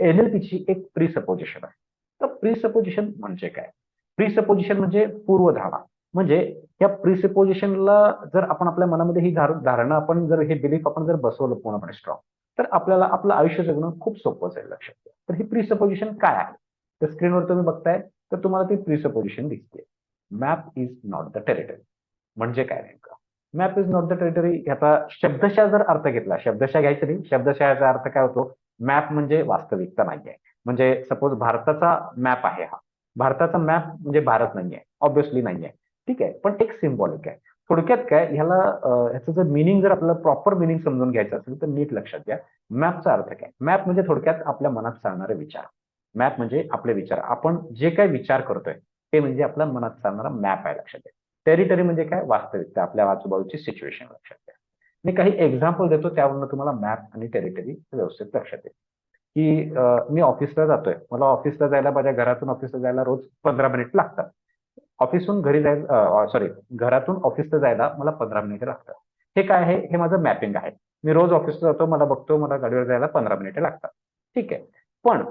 एनएलपीची एक प्रिसपोजिशन आहे. तर प्रिसपोजिशन म्हणजे काय? प्रिसपोजिशन म्हणजे पूर्वधारणा. म्हणजे या प्रिसपोजिशनला जर आपण आपल्या मनामध्ये ही धारणा आपण जर हे बिलीफ आपण जर बसवलं पूर्णपणे स्ट्रॉंग तर आपल्याला आपलं आयुष्य जगणं खूप सोपं जाईल लक्षात तर ही प्रिसपोजिशन काय आहे? तर स्क्रीनवर तुम्ही बघताय तर तुम्हाला ती प्रिसपोजिशन दिसते. Map is not the territory म्हणजे काय नेमकं? Map is not the territory याचा शब्दशः जर अर्थ घेतला शब्दशः घ्यायचं नाही. शब्दशःचा अर्थ काय होतो? मॅप म्हणजे वास्तविकता नाहीये. म्हणजे सपोज भारताचा मॅप आहे हा. भारताचा मॅप म्हणजे भारत नाही आहे ऑब्विसली आहे ठीक आहे. पण एक सिम्बॉलिक आहे. थोडक्यात काय ह्याला ह्याचं जर मिनिंग जर आपल्याला प्रॉपर मिनिंग समजून घ्यायचं असेल तर नीट लक्षात घ्या. मॅपचा अर्थ काय? मॅप म्हणजे थोडक्यात आपल्या मनात चालणारे विचार. मॅप म्हणजे आपले विचार. आपण जे काय विचार करतोय ते म्हणजे आपल्या मनात चालणारा मॅप आहे लक्षात घ्या. टेरिटरी म्हणजे काय? वास्तविकता. आपल्या आजूबाजूची सिच्युएशन लक्षात घ्या. मी काही एक्झाम्पल देतो त्यावरून तुम्हाला मॅप आणि टेरिटरी व्यवस्थित लक्षात येईल. की मी ऑफिसला जातोय. मला ऑफिसला जायला माझ्या घरातून ऑफिसला जायला रोज पंधरा मिनिट लागतात. ऑफिसहून घरी जायला सॉरी घरातून ऑफिसला जायला मला पंधरा मिनिटं लागतात. हे काय आहे? हे माझं मॅपिंग आहे. मी रोज ऑफिसला जातो मला बघतो मला गाडीवर जायला पंधरा मिनिटं लागतात. ठीक आहे. पण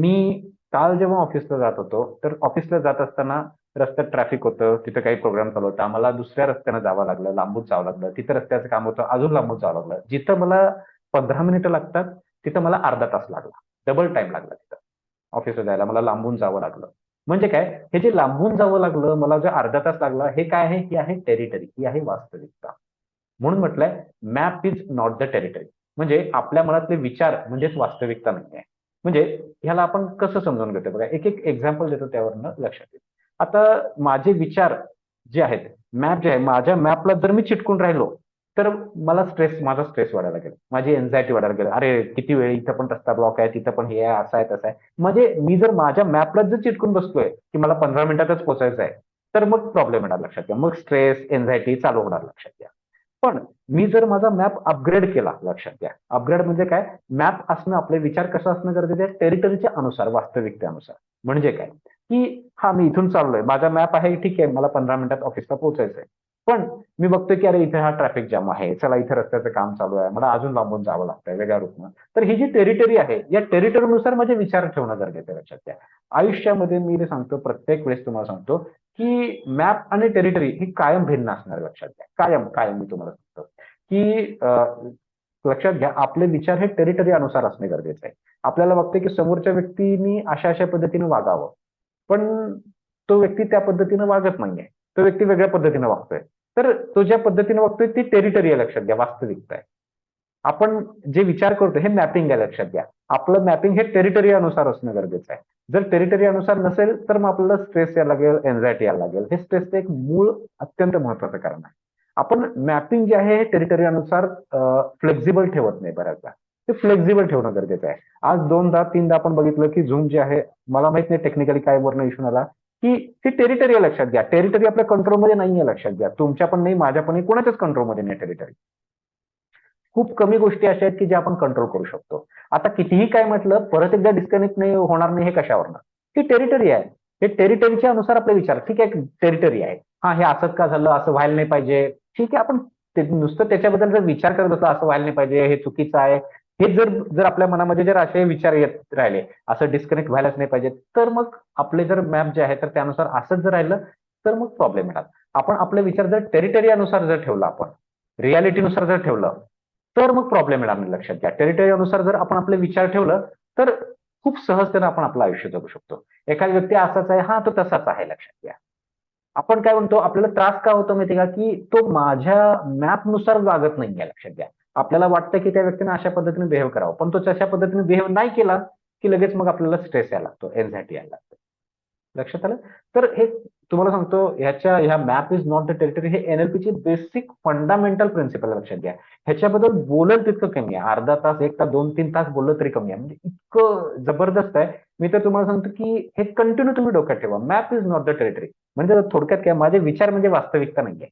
मी काल जेव्हा ऑफिसला जात होतो तर ऑफिसला जात असताना रस्त्यात ट्रॅफिक होतं तिथं काही प्रोग्राम चालू होता. आम्हाला दुसऱ्या रस्त्यानं जावं लागलं लांबून जावं लागलं. तिथं रस्त्याचं काम होतं अजून लांबून जावं लागलं. जिथं मला पंधरा मिनिटं लागतात तिथं मला अर्धा तास लागला. डबल टाइम लागला तिथं. ऑफिसला जायला मला लांबून जावं लागलं. म्हणजे काय? हे जे लांबून जावं लागलं मला जे अर्धा तास लागला हे काय आहे? ही आहे टेरिटरी ही आहे वास्तविकता. म्हणून म्हटलंय map is not the territory म्हणजे आपल्या मनातले विचार म्हणजेच वास्तविकता नाही आहे म्हणजे ह्याला आपण कसं समजून घेतो बघा एक एक एक्झाम्पल देतो त्यावरनं लक्षात येईल. आता माझे विचार जे आहेत मॅप जे आहे माझ्या मॅपला जर मी चिटकून राहिलो तर मला स्ट्रेस माझा स्ट्रेस वाढायला लागेल. माझी एन्झायटी वाढायला लागेल. अरे किती वेळ इथं पण रस्ता ब्लॉक आहे तिथं पण हे आहे असं आहे तसं आहे. म्हणजे मी जर माझ्या मॅपला जर चिटकून बसतोय की मला पंधरा मिनिटातच पोचायचं आहे तर मग प्रॉब्लेम येणार लक्षात घ्या. मग स्ट्रेस एन्झायटी चालू होणार लक्षात घ्या. पण मी जर माझा मॅप अपग्रेड केला लक्षात घ्या. अपग्रेड म्हणजे काय? मॅप असणं आपले विचार कसं असणं गरजेचं आहे? टेरिटरीच्या अनुसार वास्तविकतेनुसार. म्हणजे काय? की हा मी इथून चाललोय. माझा मॅप आहे ठीक आहे मला पंधरा मिनिटात ऑफिसला पोहोचायचं आहे पण मी बघतोय की अरे इथे हा ट्रॅफिक जाम आहे. चला इथे रस्त्याचं काम चालू आहे. मला अजून लांबून जावं लागतंय वेगळ्या रूपनं तर ही जी टेरिटरी आहे या टेरिटरीनुसार माझे विचार ठेवणं गरजेचं आहे लक्षात घ्या. आयुष्यामध्ये मी हे सांगतो प्रत्येक वेळेस तुम्हाला सांगतो की मॅप आणि टेरिटरी ही कायम भिन्न असणार लक्षात घ्या. कायम कायम मी तुम्हाला सांगतो. की लक्षात घ्या आपले विचार हे टेरिटरी अनुसार असणे गरजेचं आहे. आपल्याला बघते की समोरच्या व्यक्तीने अशा अशा पद्धतीने वागावं. पण तो व्यक्ती त्या पद्धतीने वागत नाहीये. तो व्यक्ती वेगळ्या पद्धतीने वागतोय. तर तो ज्या पद्धतीने वागतोय ती टेरिटरी आहे लक्षात घ्या वास्तविकता आहे. आपण जे विचार करतो हे मॅपिंग आहे लक्षात घ्या. आपलं मॅपिंग हे टेरिटरी अनुसार असणं गरजेचं आहे. जर टेरिटरी अनुसार नसेल तर मग आपल्याला स्ट्रेस यायला लागेल एन्झायटी यायला लागेल. हे स्ट्रेसचं एक मूळ अत्यंत महत्वाचं कारण आहे. आपण मॅपिंग जे आहे हे टेरिटरी अनुसार फ्लेक्झिबल ठेवत नाही बऱ्याचदा. ते फ्लेक्झिबल ठेवणं गरजेचं आहे. आज दोनदा तीनदा आपण बघितलं की झूम जे आहे मला माहीत नाही टेक्निकली काय वरण इश्यू आला की ती टेरिटरी लक्षात घ्या. टेरिटरी आपल्या कंट्रोलमध्ये नाहीये लक्षात घ्या. तुमच्या पण नाही माझ्या पण नाही कोणाच्याच कंट्रोलमध्ये नाही टेरिटरी खूप कमी गोष्टी अशा आहेत की ज्या आपण कंट्रोल करू शकतो. आता कितीही काय म्हटलं परत एकदा डिस्कनेक्ट नाही होणार नाही हे कशावरनं? ही टेरिटरी आहे. हे टेरिटरीच्या अनुसार आपले विचार. ठीक आहे टेरिटरी आहे. हा हे असंच का झालं असं व्हायला नाही पाहिजे. ठीक आहे आपण नुसतं त्याच्याबद्दल जर विचार करत असतो असं व्हायला नाही पाहिजे हे चुकीचं आहे हे जर जर आपल्या मनामध्ये जर असे विचार येत राहिले असं डिस्कनेक्ट व्हायलाच नाही पाहिजे तर मग आपले जर मॅप जे आहे तर त्यानुसार असंच जर राहिलं तर मग प्रॉब्लेम येणार. आपण आपले विचार जर टेरिटरी अनुसार जर ठेवला आपण रियालिटीनुसार जर ठेवलं तर मग प्रॉब्लेम येणार नाही लक्षात घ्या. टेरिटरी अनुसार जर आपण आपले विचार ठेवलं तर खूप सहजतेनं आपण आपलं आयुष्य जगू शकतो. एखादी व्यक्ती असाच आहे हा तो तसाच आहे लक्षात घ्या. आपण काय म्हणतो आपल्याला त्रास का होतो माहिती का? की तो माझ्या मॅपनुसार वागत नाहीये लक्षात घ्या. आपल्याला वाटतं की त्या व्यक्तीने अशा पद्धतीने बिहेव करावं. पण तो तशा पद्धतीने बिहेव नाही केला की लगेच मग आपल्याला स्ट्रेस यायला लागतो एन्झायटी यायला लागतो. लक्षात आलं? तर हे तुम्हाला सांगतो ह्याच्या ह्या map is not the territory हे एनएलपीचे बेसिक फंडामेंटल प्रिन्सिपल लक्षात घ्या. ह्याच्याबद्दल बोलल तितकं कमी आहे. अर्धा तास एक तास दोन तीन तास बोललं तरी कमी आहे. म्हणजे इतकं जबरदस्त आहे. मी तर तुम्हाला सांगतो की हे कंटिन्यू तुम्ही डोक्यात ठेवा. Map is not the territory म्हणजे थोडक्यात काय माझे विचार म्हणजे वास्तविकता नाहीये.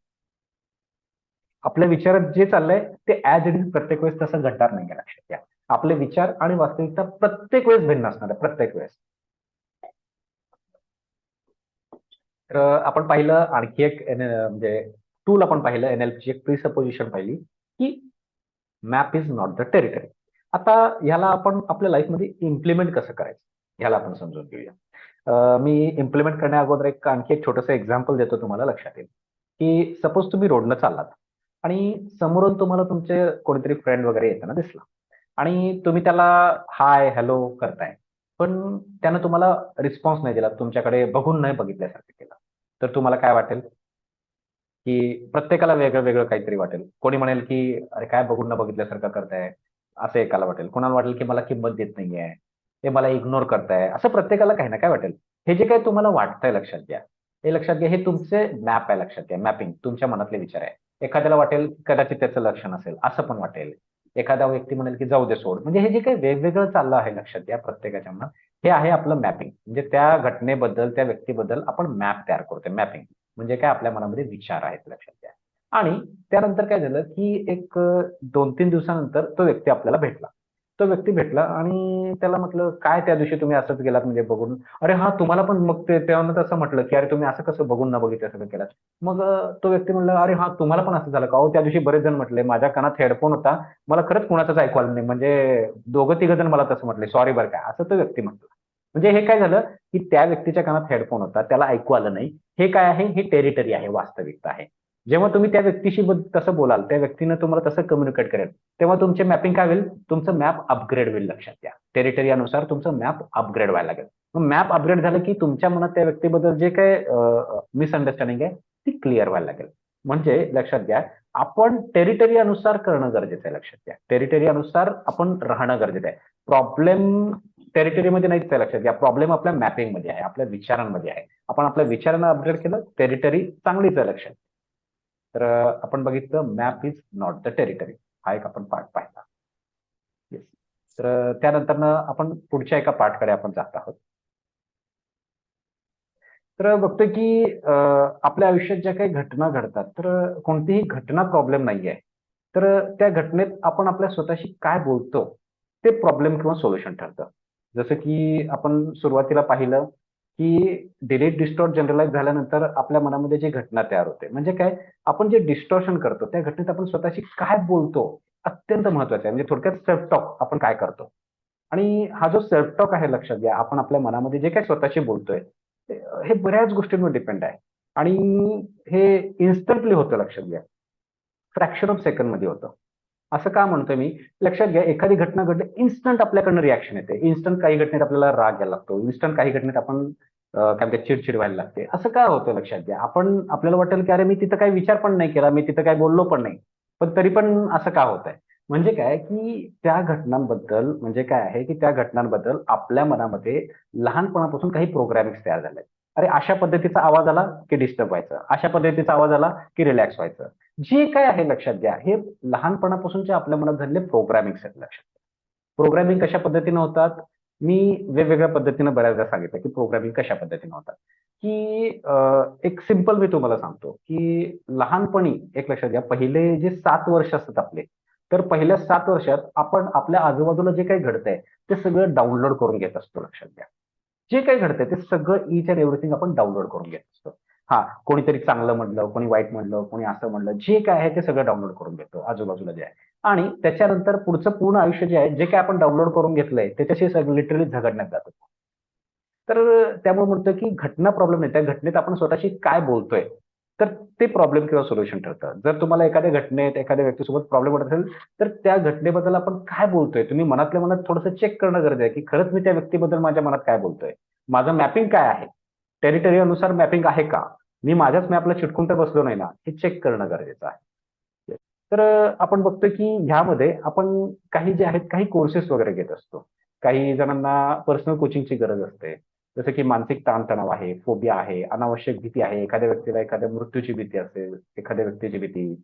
आपल्या विचारात जे चाललंय ते ऍज इट इज प्रत्येक वेळेस तसं घडणार नाही लक्षात घ्या. आपले विचार आणि वास्तविकता प्रत्येक वेळेस भिन्न असणार आहे प्रत्येक वेळेस. तर आपण पाहिलं आणखी एक म्हणजे टूल आपण पाहिलं एनएलपीची एक प्रिसपोजिशन पाहिली की map is not the territory आता ह्याला आपण आपल्या लाईफमध्ये इम्प्लिमेंट कसं करायचं? ह्याला आपण समजून घेऊया. मी इम्प्लिमेंट करण्या अगोदर एक आणखी एक छोटंसं एक्झाम्पल देतो तुम्हाला लक्षात येईल. की सपोज तुम्ही रोडनं चाललात. आणि समोरून तुम्हाला तुमचे कोणीतरी फ्रेंड वगैरे येताना दिसला. आणि तुम्ही त्याला हाय हॅलो करताय. पण त्यानं तुम्हाला रिस्पॉन्स नाही दिला. तुमच्याकडे बघून नाही बघितल्यासारखं केलं. तर तुम्हाला काय वाटेल? की प्रत्येकाला वेगळं वेगळं काहीतरी वाटेल. कोणी म्हणेल की अरे काय बघून न बघितल्यासारखं करताय? असं एकाला वाटेल. कोणाला वाटेल की मला किंमत देत नाहीये. हे मला इग्नोर करताय. असं प्रत्येकाला काही ना काय वाटेल. हे जे काही तुम्हाला वाटतंय लक्षात घ्या. हे लक्षात घ्या. हे तुमचे मॅप आहे लक्षात घ्या. मॅपिंग तुमच्या मनातले विचार आहे. एखाद्याला वाटेल कदाचित त्याचं लक्षण असेल असं पण वाटेल. एखादा व्यक्ती म्हणेल की जाऊ दे सोड. म्हणजे हे जे काही वेगवेगळं चाललं आहे लक्षात घ्या प्रत्येकाच्या मनात हे आहे आपलं मॅपिंग म्हणजे त्या घटनेबद्दल त्या व्यक्तीबद्दल आपण मॅप तयार करतोय मॅपिंग म्हणजे काय आपल्या मनामध्ये विचार आहेत लक्षात घ्या. आणि त्यानंतर काय झालं की एक दोन तीन दिवसानंतर तो व्यक्ती आपल्याला भेटला. तो व्यक्ती भेटला आणि त्याला म्हटलं काय त्या दिवशी तुम्ही असंच गेलात म्हणजे बघून? अरे हा तुम्हाला पण मग ते तेव्हा तसं म्हटलं की अरे तुम्ही असं कसं बघून ना बघितलं सगळं केलात? मग तो व्यक्ती म्हणलं अरे हा तुम्हाला पण असं झालं का? हो त्या दिवशी बरेच जण म्हटले माझ्या कानात हेडफोन होता मला खरंच कुणाचंच ऐकू आलं नाही म्हणजे दोघं तिघ जण मला तसं म्हटले सॉरी बरं काय असं तो व्यक्ती म्हटलं. म्हणजे हे काय झालं की त्या व्यक्तीच्या कानात हेडफोन होता त्याला ऐकू आलं नाही. हे काय आहे? ही टेरिटरी आहे वास्तविकता आहे. जेव्हा तुम्ही त्या व्यक्तीशी तसं बोलाल त्या व्यक्तीनं तुम्हाला तसं कम्युनिकेट करेल तेव्हा तुमचे मॅपिंग काय होईल? तुमचं मॅप अपग्रेड होईल लक्षात घ्या. टेरिटरी अनुसार तुमचं मॅप अपग्रेड व्हायला लागेल. मग मॅप अपग्रेड झालं की तुमच्या मनात त्या व्यक्तीबद्दल जे काय मिसअंडरस्टँडिंग आहे ती क्लिअर व्हायला लागेल. म्हणजे लक्षात घ्या आपण टेरिटरी अनुसार करणं गरजेचं आहे लक्षात घ्या. टेरिटरी अनुसार आपण राहणं गरजेचं आहे. प्रॉब्लेम टेरिटरीमध्ये नाहीच आहे लक्षात घ्या. प्रॉब्लेम आपल्या मॅपिंगमध्ये आहे आपल्या विचारांमध्ये आहे. आपण आपल्या विचारांना अपग्रेड केलं टेरिटरी चांगलीच आहे लक्षात तर आपण बघितलं map is not the territory हा एक आपण पार्ट पाहिला. येस तर त्यानंतर आपण पुढच्या एका पार्टकडे आपण जात आहोत. तर बघतोय की आपल्या आयुष्यात ज्या काही घटना घडतात तर कोणतीही घटना प्रॉब्लेम नाही आहे तर त्या घटनेत आपण आपल्या स्वतःशी काय बोलतो ते प्रॉब्लेम किंवा सोल्युशन ठरतं. जसं की आपण सुरुवातीला पाहिलं की डिलीट डिस्टॉर्ट जनरलाइज झाल्यानंतर आपल्या मनामध्ये जी घटना तयार होते. म्हणजे काय? आपण जे डिस्टॉर्शन करतो त्या घटनेत आपण स्वतःशी काय बोलतो अत्यंत महत्वाचं आहे. म्हणजे थोडक्यात सेल्फ टॉक आपण काय करतो. आणि हा जो सेल्फ टॉक आहे लक्षात घ्या आपण आपल्या मनामध्ये जे काय स्वतःशी बोलतोय हे बऱ्याच गोष्टींवर डिपेंड आहे. आणि हे इन्स्टंटली होतं लक्षात घ्या. फ्रॅक्शन ऑफ सेकंडमध्ये होतं. असं का म्हणतोय मी? लक्षात घ्या एखादी घटना घडली इन्स्टंट आपल्याकडनं रिॲक्शन येते. इन्स्टंट काही घटनेत आपल्याला राग यायला लागतो. इन्स्टंट काही घटनेत आपण काय म्हणते चिडचिड व्हायला लागते. असं का होतं लक्षात घ्या. आपण आपल्याला वाटेल की अरे मी तिथं काही विचार पण नाही केला मी तिथं काही बोललो पण नाही. पण तरी पण असं का होत आहे म्हणजे काय की त्या घटनांबद्दल म्हणजे काय आहे की त्या घटनांबद्दल आपल्या मनामध्ये लहानपणापासून काही प्रोग्रामिंग तयार झाले अरे अशा पद्धतीचा आवाज आला की डिस्टर्ब व्हायचं. अशा पद्धतीचा आवाज आला की रिलॅक्स व्हायचं. जे काय आहे लक्षात घ्या हे लहानपणापासूनचे आपल्या मनात झालेले प्रोग्रामिंग आहेत लक्षात. प्रोग्रामिंग कशा पद्धतीने होतात? मी वेगवेगळ्या पद्धतीनं बऱ्याचदा सांगितलं की प्रोग्रामिंग कशा पद्धतीने होतात. की एक सिंपल मी तुम्हाला सांगतो की लहानपणी एक लक्षात घ्या पहिले जे सात वर्ष असतात आपले तर पहिल्या सात वर्षात आपण आपल्या आजूबाजूला जे काही घडतंय ते सगळं डाउनलोड करून घेत असतो लक्षात घ्या. जे काही घडतंय ते सगळं ईच अँड एव्हरीथिंग आपण डाउनलोड करून घेत असतो. हा कोणीतरी चांगलं म्हणलं कोणी वाईट म्हणलं कोणी असं म्हणलं जे काय आहे ते सगळं डाउनलोड करून घेतो आजूबाजूला जे आहे. आणि त्याच्यानंतर पुढचं पूर्ण आयुष्य जे आहे जे काय आपण डाउनलोड करून घेतलंय त्याच्याशी सगळं लिटरली झगडण्यात जातो. तर त्यामुळे म्हणतो की घटना प्रॉब्लेम नाही. त्या घटनेत आपण स्वतःशी काय बोलतोय तर ते प्रॉब्लेम किंवा सोल्युशन ठरतं. जर तुम्हाला एखाद्या घटनेत एखाद्या व्यक्तीसोबत प्रॉब्लेम होत असेल तर त्या घटनेबद्दल आपण काय बोलतोय? तुम्ही मनातल्या मनात थोडंसं चेक करणं गरजेचं आहे की खरंच मी त्या व्यक्तीबद्दल माझ्या मनात काय बोलतोय? माझं मॅपिंग काय आहे? टेरिटरी अनुसार मॅपिंग आहे का? मी माझ्याच मॅपला चिटकून तर बसलो नाही ना? हे चेक करणं गरजेचं आहे. तर आपण बघतोय की ह्यामध्ये आपण काही जे आहेत काही कोर्सेस वगैरे घेत असतो. काही जणांना पर्सनल कोचिंगची गरज असते. जसं की मानसिक ताणतणाव आहे फोबिया आहे अनावश्यक भीती आहे. एखाद्या व्यक्तीला एखाद्या मृत्यूची भीती असेल एखाद्या व्यक्तीची भीती.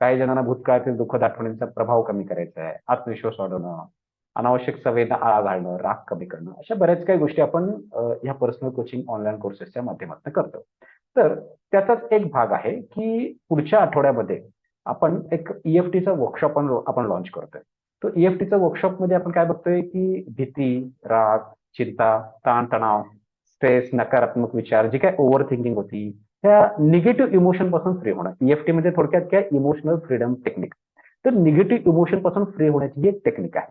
काही जणांना भूतकाळातील दुःखद आठवणींचा प्रभाव कमी करायचा आहे. आत्मविश्वास वाढवणं अनावश्यक संवेदना आळा घालणं राग कमी करणं अशा बऱ्याच काही गोष्टी आपण ह्या पर्सनल कोचिंग ऑनलाईन कोर्सेसच्या माध्यमातून करतो. तर त्याचाच एक भाग आहे की पुढच्या आठवड्यामध्ये आपण एक ईएफटीचा वर्कशॉप आपण लॉन्च करतोय. तो ईएफटीचा वर्कशॉपमध्ये आपण काय बघतोय की भीती राग चिंता ताणतणाव स्ट्रेस नकारात्मक विचार जे काय ओव्हर थिंकिंग होती त्या निगेटिव्ह इमोशनपासून फ्री होणं. ईएफटी मध्ये थोडक्यात काय? इमोशनल फ्रीडम टेक्निक तर निगेटिव्ह इमोशनपासून फ्री होण्याची ही एक टेक्निक आहे